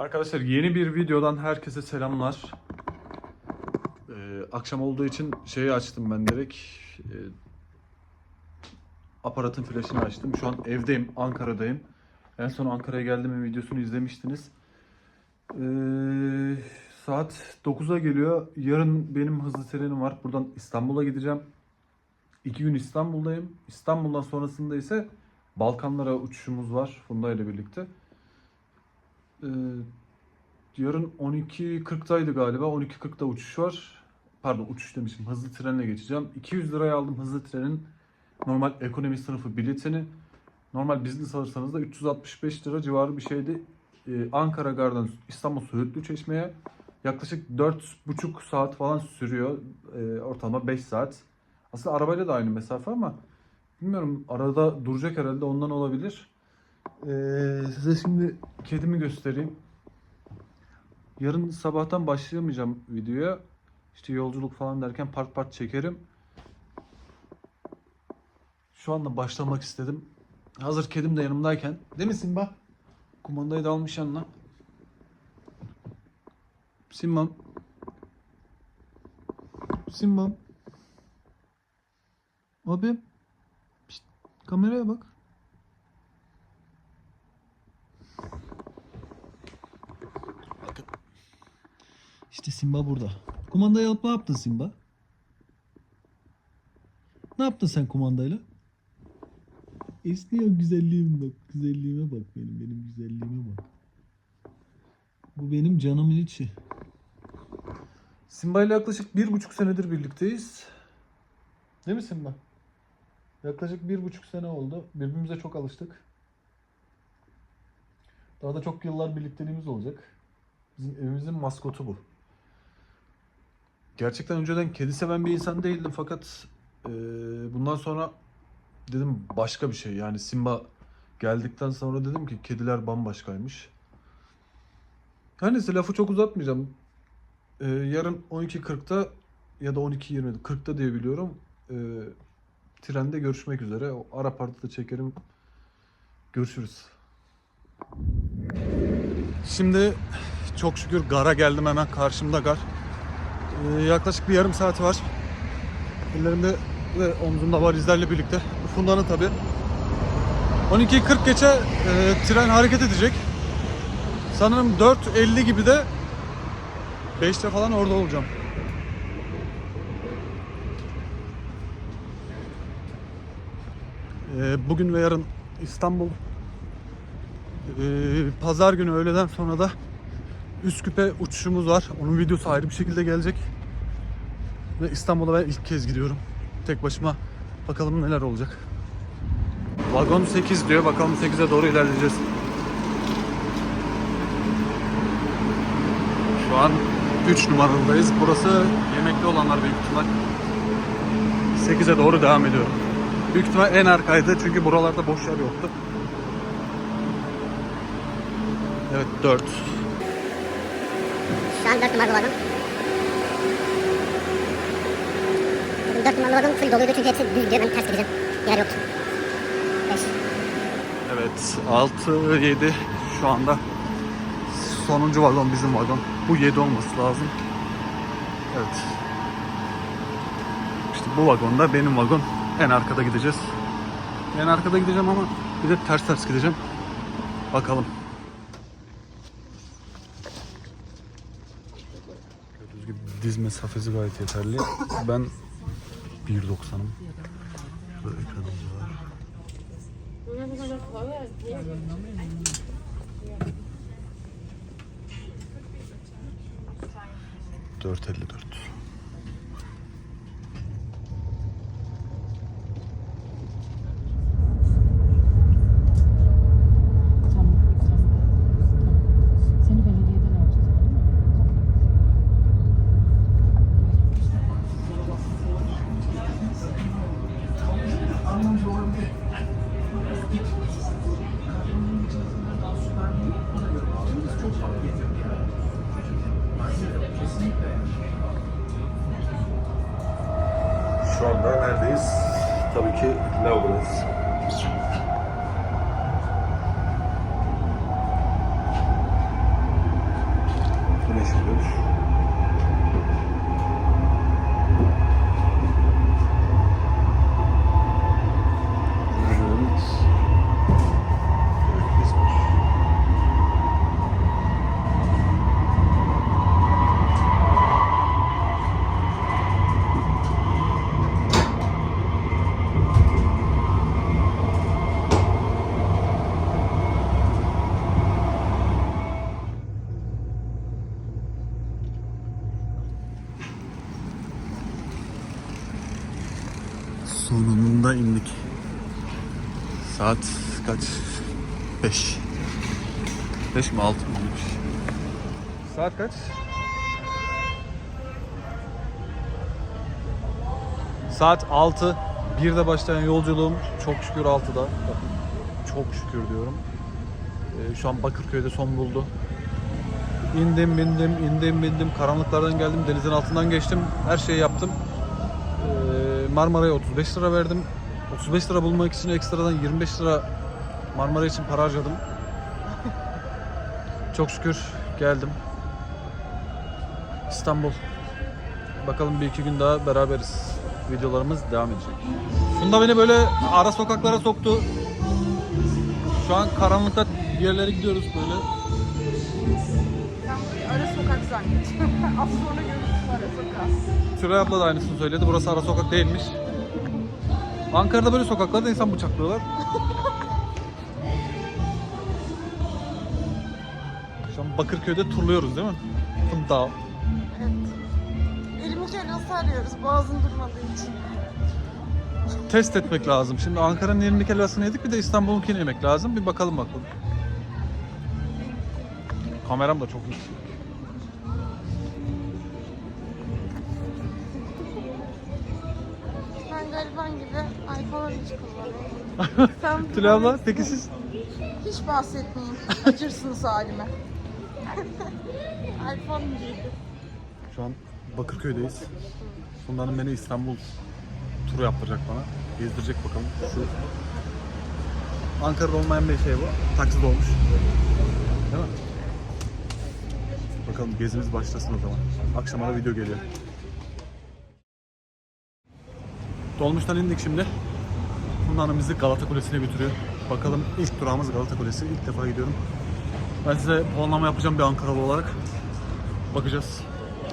Arkadaşlar yeni bir videodan herkese selamlar. Ee, akşam olduğu için şeyi açtım ben direkt. Ee, aparatın flaşını açtım. Şu an evdeyim, Ankara'dayım. En son Ankara'ya geldiğim videosunu izlemiştiniz. Ee, saat 9'a geliyor. Yarın benim hızlı trenim var. Buradan İstanbul'a gideceğim. İki gün İstanbul'dayım. İstanbul'dan sonrasında ise Balkanlara uçuşumuz var Funda ile birlikte. Ee, yarın 12.40'taydı galiba. 12.40'da uçuş var. Pardon uçuş demişim. Hızlı trenle geçeceğim. 200 liraya aldım hızlı trenin normal ekonomi sınıfı biletini. Normal business alırsanız da 365 lira civarı bir şeydi. Ee, Ankara Gar'dan İstanbul Söğütlü Çeşme'ye yaklaşık 4,5 saat falan sürüyor. Ee, ortalama 5 saat. Aslında arabayla da aynı mesafe ama bilmiyorum arada duracak herhalde ondan olabilir. Ee, size şimdi kedimi göstereyim. Yarın sabahtan başlayamayacağım videoya. İşte yolculuk falan derken part part çekerim. Şu anda başlamak istedim. Hazır kedim de yanımdayken. Değil mi Simba? Kumandayı da almış yanına. Simbam. Simbam. Abi. Pişt, kameraya bak. Simba burada. Kumandayı alıp ne yaptın Simba? Ne yaptın sen kumandayla? Esniyor güzelliğime bak. Güzelliğime bak benim. Benim güzelliğime bak. Bu benim canımın içi. Simba ile yaklaşık bir buçuk senedir birlikteyiz. Değil mi Simba? Yaklaşık bir buçuk sene oldu. Birbirimize çok alıştık. Daha da çok yıllar birlikteliğimiz olacak. Bizim evimizin maskotu bu. Gerçekten önceden kedi seven bir insan değildim fakat eee, bundan sonra dedim başka bir şey. Yani Simba geldikten sonra dedim ki kediler bambaşkaymış. Her neyse lafı çok uzatmayacağım. Eee, yarın 12.40'da ya da 12.20'de 40'ta diye biliyorum. Eee, trende görüşmek üzere. O ara partide çekerim. Görüşürüz. Şimdi çok şükür gara geldim hemen karşımda gar. Ee, yaklaşık bir yarım saat var. Ellerimde ve omzumda valizlerle birlikte. Bu Funda'nın tabi. 12.40 geçe e, tren hareket edecek. Sanırım 4.50 gibi de 5'te falan orada olacağım. Ee, bugün ve yarın İstanbul ee, Pazar günü öğleden sonra da Üsküp'e uçuşumuz var. Onun videosu ayrı bir şekilde gelecek. Ve İstanbul'a ben ilk kez gidiyorum. Tek başıma. Bakalım neler olacak. Vagon 8 diyor. Bakalım 8'e doğru ilerleyeceğiz. Şu an 3 numaradayız. Burası yemekli olanlar büyük ihtimal. 8'e doğru devam ediyorum. Büyük ihtimal en arkaydı çünkü buralarda boş yer yoktu. Evet 4. An 4 numaralı vagon. Bugün 4 numaralı vagon full doluydu çünkü hepsi düz gidiyor. Ben ters gideceğim. Yer yoktu. 5. Evet 6 7 şu anda sonuncu vagon bizim vagon. Bu 7 olması lazım. Evet. İşte bu vagonda benim vagon. En arkada gideceğiz. En arkada gideceğim ama bir de ters ters gideceğim. Bakalım. Gördüğünüz gibi diz mesafesi gayet yeterli. Ben 1.90'ım. Şurada ekranımız var. 4.54. Tamam. Şu anda neredeyiz? Tabii ki lavabodayız. Havalimanına indik. Saat kaç? 5. 5 mi 6 mı? Saat kaç? Saat 6. 1'de başlayan yolculuğum çok şükür 6'da. Bakın, Çok şükür diyorum. Ee, şu an Bakırköy'de son buldu. İndim bindim, indim bindim. Karanlıklardan geldim, denizin altından geçtim. Her şeyi yaptım. Marmara'ya 35 lira verdim. 35 lira bulmak için ekstradan 25 lira Marmara için para harcadım. Çok şükür geldim. İstanbul. Bakalım bir iki gün daha beraberiz. Videolarımız devam edecek. Funda beni böyle ara sokaklara soktu. Şu an karanlıkta bir yerlere gidiyoruz böyle. Sen burayı ara sokak zannet. Az sonra görürsün ara sokak. Tülay abla da aynısını söyledi. Burası ara sokak değilmiş. Ankara'da böyle sokaklarda insan bıçaklıyorlar. Şu an Bakırköy'de turluyoruz değil mi? Funda. Evet. Elimi kelası arıyoruz boğazım durmadığı için. Test etmek lazım. Şimdi Ankara'nın 20 helvasını yedik bir de İstanbul'unkini yemek lazım. Bir bakalım bakalım. Kameram da çok iyi. Ben gariban gibi iPhone 13 kullanıyorum. Sen Tülay abla peki siz? hiç bahsetmeyin. Acırsınız halime. iPhone 7. Şu an Bakırköy'deyiz. Funda'nın beni İstanbul turu yaptıracak bana. Gezdirecek bakalım. Şu Ankara'da olmayan bir şey bu. Taksi dolmuş. Değil mi? Bakalım gezimiz başlasın o zaman. Akşama da video geliyor. Dolmuştan indik şimdi. Hanım bizi Galata Kulesi'ne götürüyor. Bakalım ilk durağımız Galata Kulesi. İlk defa gidiyorum. Ben size puanlama yapacağım bir Ankaralı olarak. Bakacağız.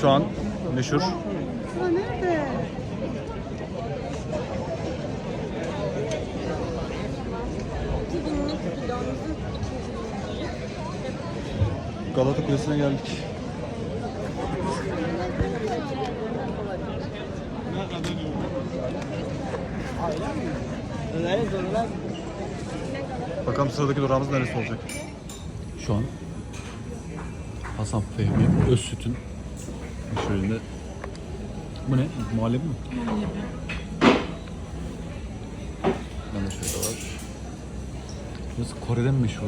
Şu an meşhur. nerede? İkinci günündeyiz. Galata Kulesi'ne geldik. Bakalım sıradaki durağımız neresi olacak? Şu an Hasan Fehmi Özsüt'ün şöyle Bu ne? Muhallebi mi? Ben de şöyle var. Burası Kore'den mi meşhur?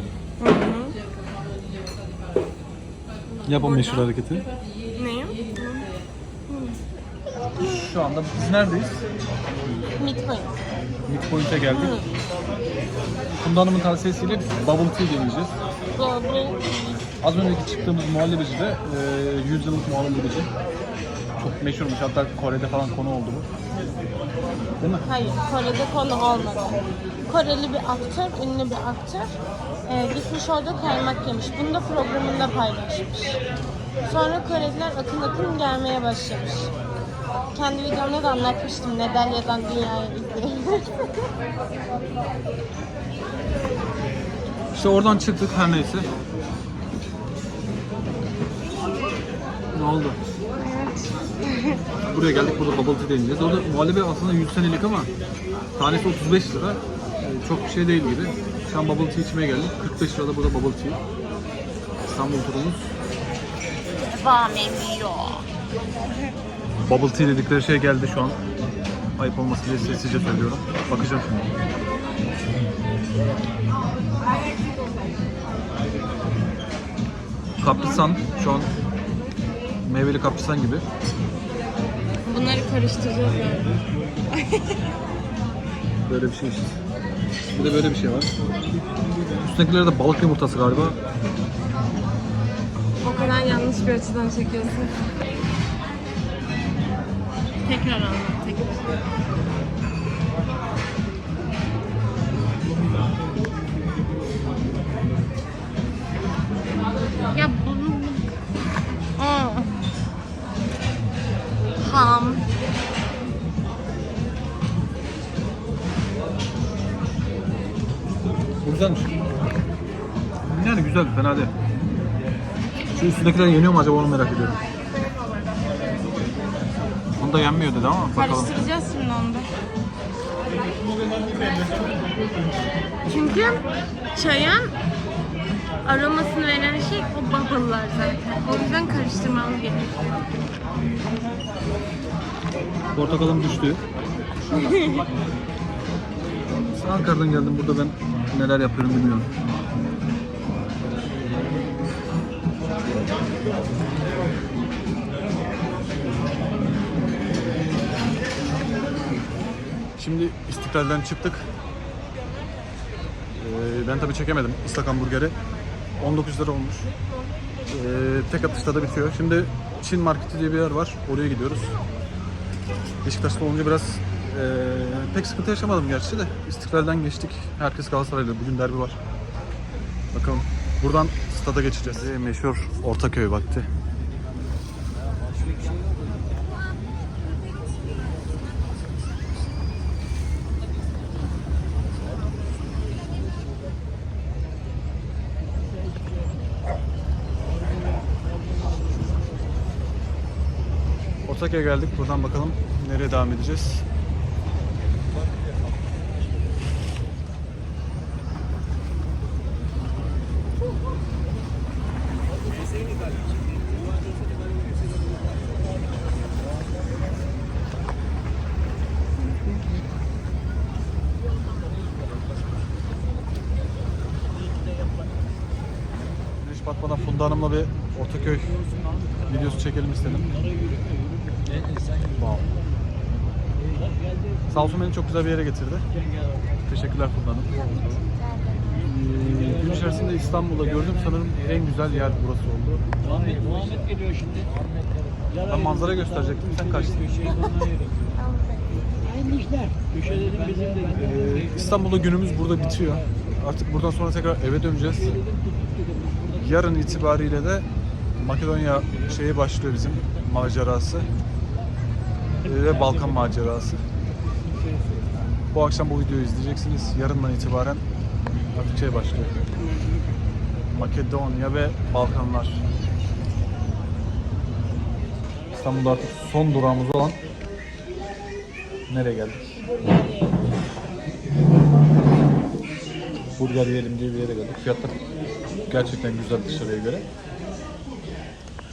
Yap o meşhur hareketi. Neyim? Şu anda biz neredeyiz? Midpoint. Midpoint'e geldik. Funda Hanım'ın tavsiyesiyle bubble tea deneyeceğiz. Az önceki çıktığımız muhallebici de e, 100 yıllık muhallebici. Çok meşhurmuş hatta Kore'de falan konu oldu bu. Değil mi? Hayır, Kore'de konu olmadı. Koreli bir aktör, ünlü bir aktör e, gitmiş orada kaymak yemiş. Bunu da programında paylaşmış. Sonra Koreliler akın akın gelmeye başlamış. Kendi videomda da anlatmıştım Nedalya'dan dünyaya izleyenler. İşte oradan çıktık her neyse. Ne oldu? Buraya geldik burada bubble tea deneyeceğiz. Orada muhallebi aslında 100 senelik ama tanesi 35 lira. Ee, Çok bir şey değil gibi. Şu an bubble tea içmeye geldik. 45 lirada burada bubble tea. İstanbul turumuz. Devam ediyor. Bubble tea dedikleri şey geldi şu an. Ayıp olmasın diye sessizce söylüyorum. Bakacağım şimdi. Kaprisan şu an meyveli kaprisan gibi. Bunları karıştıracağız yani. Böyle bir şey işte. Bir de böyle bir şey var. Üstündekiler de balık yumurtası galiba. O kadar yanlış bir açıdan çekiyorsun. Tekrar anlat, tekrar. Ya bunu... Aa. Ham. Bu güzelmiş. Yani güzel, fena değil. Şu üstündekiler yeniyor mu acaba onu merak ediyorum. Onu da yenmiyor dedi ama bakalım. Karıştıracağız şimdi onu da. Çünkü çaya aromasını veren şey o bubble'lar zaten. O yüzden karıştırmamız gerekiyor. Portakalım düştü. Ankara'dan geldim. Burada ben neler yapıyorum bilmiyorum. Şimdi İstiklal'den çıktık. Ee, ben tabii çekemedim ıslak hamburgeri. 19 lira olmuş. Ee, tek atışta da bitiyor. Şimdi Çin Marketi diye bir yer var. Oraya gidiyoruz. Beşiktaş'ta olunca biraz eee, pek sıkıntı yaşamadım gerçi de. İstiklal'den geçtik. Herkes Galatasaraylı. Bugün derbi var. Bakalım. Buradan stada geçeceğiz. Ee, meşhur Ortaköy vakti. Ortaköy'e geldik. Buradan bakalım nereye devam edeceğiz. Güneş batmadan Funda Hanım'la bir Ortaköy videosu çekelim istedim. Wow. Sağ olsun beni çok güzel bir yere getirdi. Teşekkürler Funda Hanım. Ee, gün içerisinde İstanbul'da gördüm sanırım en güzel yer burası oldu. Muhammed, Muhammed geliyor şimdi. Ben manzara gösterecektim, sen kaçtın. Ee, İstanbul'da günümüz burada bitiyor. Artık buradan sonra tekrar eve döneceğiz. Yarın itibariyle de Makedonya şeyi başlıyor bizim macerası. Ve Balkan macerası. Bu akşam bu videoyu izleyeceksiniz. Yarından itibaren artık şey başlıyor. Makedonya ve Balkanlar. İstanbul'da artık son durağımız olan nereye geldik? Burger yiyelim diye bir yere geldik. Fiyatlar gerçekten güzel dışarıya göre.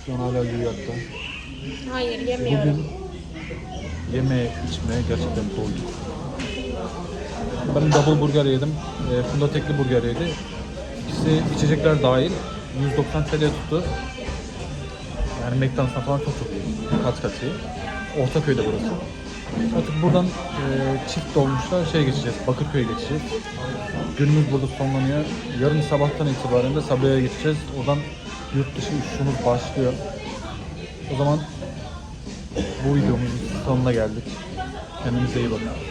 Şu an hala Rüyak'ta. Hayır yemiyorum. Bugün yeme içmeye gerçekten doyduk. Ben double burger yedim. E, Funda tekli burger yedi. İkisi içecekler dahil. 190 TL tuttu. Yani McDonald's'tan falan çok çok iyi. Kat kat iyi. Ortaköy'de burası. Artık buradan e, çift dolmuşla şey geçeceğiz, Bakırköy'e geçeceğiz. Günümüz burada sonlanıyor. Yarın sabahtan itibaren de Sabiha'ya geçeceğiz. Oradan yurt dışı uçuşumuz başlıyor. O zaman bu videomuzun sonuna geldik. Kendinize iyi bakın.